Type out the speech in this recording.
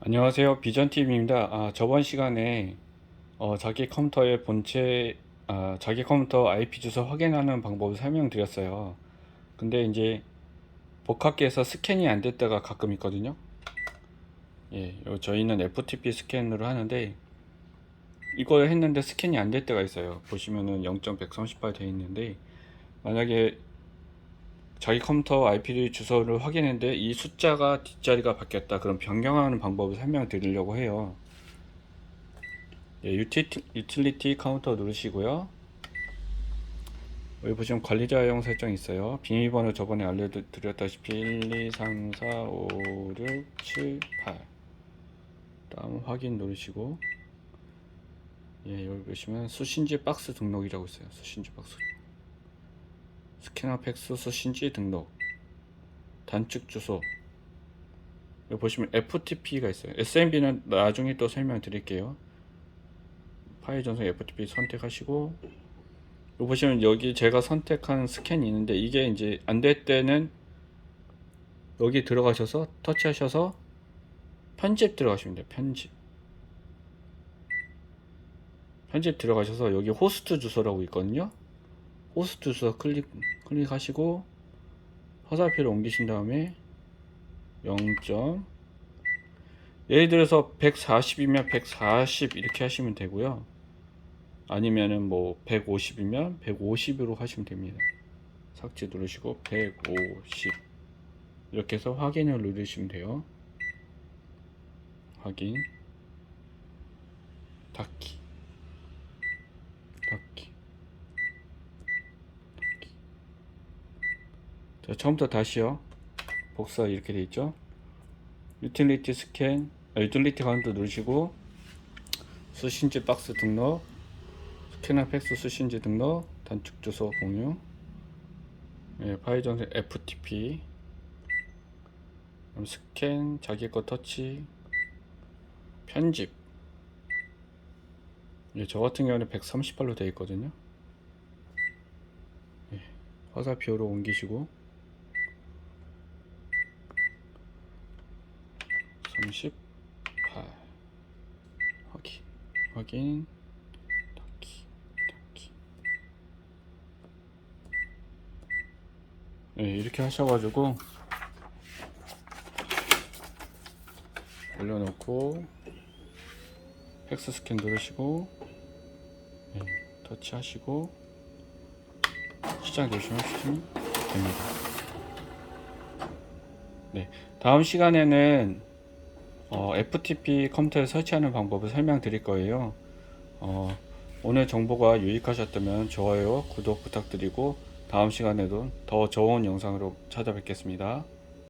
안녕하세요. 비전팀입니다. 아, 저번 시간에 어, 자기 컴퓨터의 본체, 아, 자기 컴퓨터 IP 주소 확인하는 방법을 설명드렸어요. 근데 이제 복합기에서 스캔이 안될 때가 가끔 있거든요. 예, 요 저희는 FTP 스캔으로 하는데 이걸 했는데 스캔이 안 될 때가 있어요. 보시면은 0.138 되어 있는데 만약에 자기 컴퓨터 IP 주소를 확인했는데 이 숫자가 뒷자리가 바뀌었다. 그럼 변경하는 방법을 설명드리려고 해요. 예, 유티리티, 유틸리티 카운터 누르시고요. 여기 보시면 관리자용 설정 있어요. 비밀번호 저번에 알려드렸다시피 1, 2, 3, 4, 5, 6, 7, 8 다음 확인 누르시고 예, 여기 보시면 수신지 박스 등록이라고 있어요. 수신지 박스 스캐너 팩스 수신지 등록. 단축 주소. 여기 보시면 FTP가 있어요. SMB는 나중에 또 설명드릴게요. 파일 전송 FTP 선택하시고 여기 보시면 여기 제가 선택한 스캔이 있는데 이게 이제 안 될 때는 여기 들어가셔서 터치하셔서 편집 들어가시면 돼요. 편집. 편집 들어가셔서 여기 호스트 주소라고 있거든요 호스트 주소 클릭 클릭하시고 화살표를 옮기신 다음에 0. 예를 들어서 140이면 140 이렇게 하시면 되고요. 아니면은 뭐 150이면 150으로 하시면 됩니다. 삭제 누르시고 150 이렇게 해서 확인을 누르시면 돼요. 확인 닫기 닫기 자, 처음부터 다시요. 복사 이렇게 돼 있죠. 유틸리티 스캔, 아, 유틸리티 카운트 누르시고 수신지 박스 등록, 스캐너 팩스 수신지 등록, 단축 주소 공유, 예, 파일 전송 FTP, 그럼 스캔, 자기 거 터치, 편집. 예, 저 같은 경우는 138로 되어 있거든요. 예, 화살표로 옮기시고 38 확인. 확인. 닫기. 닫기. 네, 이렇게 하셔가지고 올려놓고 팩스 스캔 누르시고 네, 터치하시고 시작 누르시면 됩니다. 네, 다음 시간에는 어, FTP 컴퓨터에 설치하는 방법을 설명드릴 거예요. 어, 오늘 정보가 유익하셨다면 좋아요, 구독 부탁드리고 다음 시간에도 더 좋은 영상으로 찾아뵙겠습니다.